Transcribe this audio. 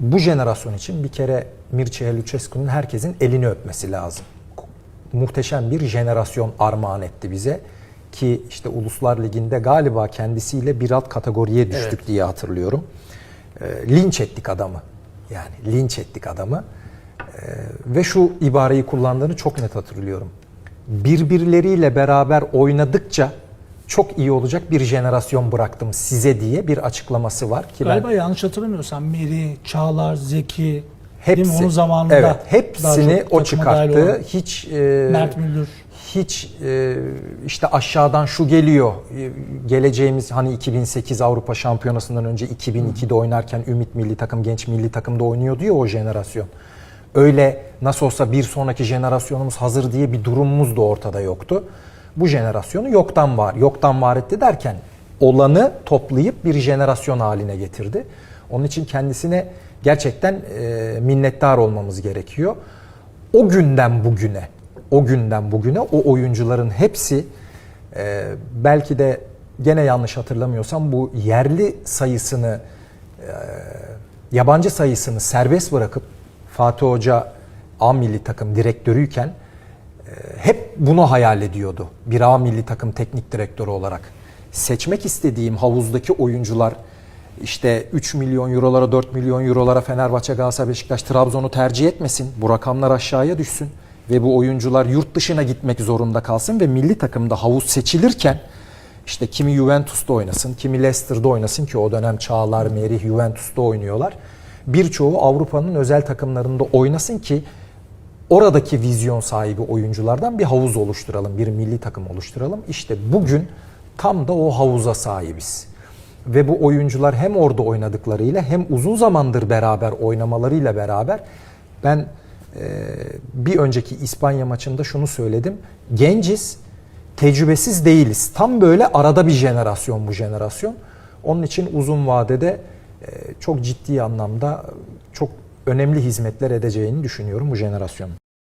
bu jenerasyon için bir kere Mircea Lucescu'nun herkesin elini öpmesi lazım. Muhteşem bir jenerasyon armağan etti bize ki işte Uluslar Ligi'nde galiba kendisiyle bir alt kategoriye düştük Evet. diye hatırlıyorum. E, linç ettik adamı. Yani linç ettik adamı. E, ve şu ibareyi kullandığını çok net hatırlıyorum. Birbirleriyle beraber oynadıkça çok iyi olacak bir jenerasyon bıraktım size diye bir açıklaması var ki ben Galiba yanlış hatırlamıyorsam Meri, Çağlar, Zeki, hepsi onun zamanında evet, hepsini o çıkarttı. Hiç e, Mert Müldür. hiç e, işte aşağıdan şu geliyor. E, Geleceğimiz hani 2008 Avrupa Şampiyonası'ndan önce 2002'de oynarken Ümit Milli Takım, Genç Milli Takım'da oynuyordu ya o jenerasyon. Öyle nasıl olsa bir sonraki jenerasyonumuz hazır diye bir durumumuz da ortada yoktu. Bu jenerasyonu yoktan var. Yoktan var etti derken olanı toplayıp bir jenerasyon haline getirdi. Onun için kendisine gerçekten e, minnettar olmamız gerekiyor. O günden bugüne, o günden bugüne o oyuncuların hepsi e, belki de gene yanlış hatırlamıyorsam bu yerli sayısını e, yabancı sayısını serbest bırakıp Fatih Hoca A milli takım direktörüyken hep bunu hayal ediyordu. Bir A milli takım teknik direktörü olarak. Seçmek istediğim havuzdaki oyuncular işte 3 milyon eurolara 4 milyon eurolara Fenerbahçe, Galatasaray, Beşiktaş, Trabzon'u tercih etmesin. Bu rakamlar aşağıya düşsün ve bu oyuncular yurt dışına gitmek zorunda kalsın ve milli takımda havuz seçilirken işte kimi Juventus'ta oynasın, kimi Leicester'da oynasın ki o dönem Çağlar, Merih Juventus'ta oynuyorlar. Birçoğu Avrupa'nın özel takımlarında oynasın ki oradaki vizyon sahibi oyunculardan bir havuz oluşturalım, bir milli takım oluşturalım. İşte bugün tam da o havuza sahibiz. Ve bu oyuncular hem orada oynadıklarıyla hem uzun zamandır beraber oynamalarıyla beraber ben e, bir önceki İspanya maçında şunu söyledim. Genciz, tecrübesiz değiliz. Tam böyle arada bir jenerasyon bu jenerasyon. Onun için uzun vadede e, çok ciddi anlamda çok önemli hizmetler edeceğini düşünüyorum bu jenerasyonun.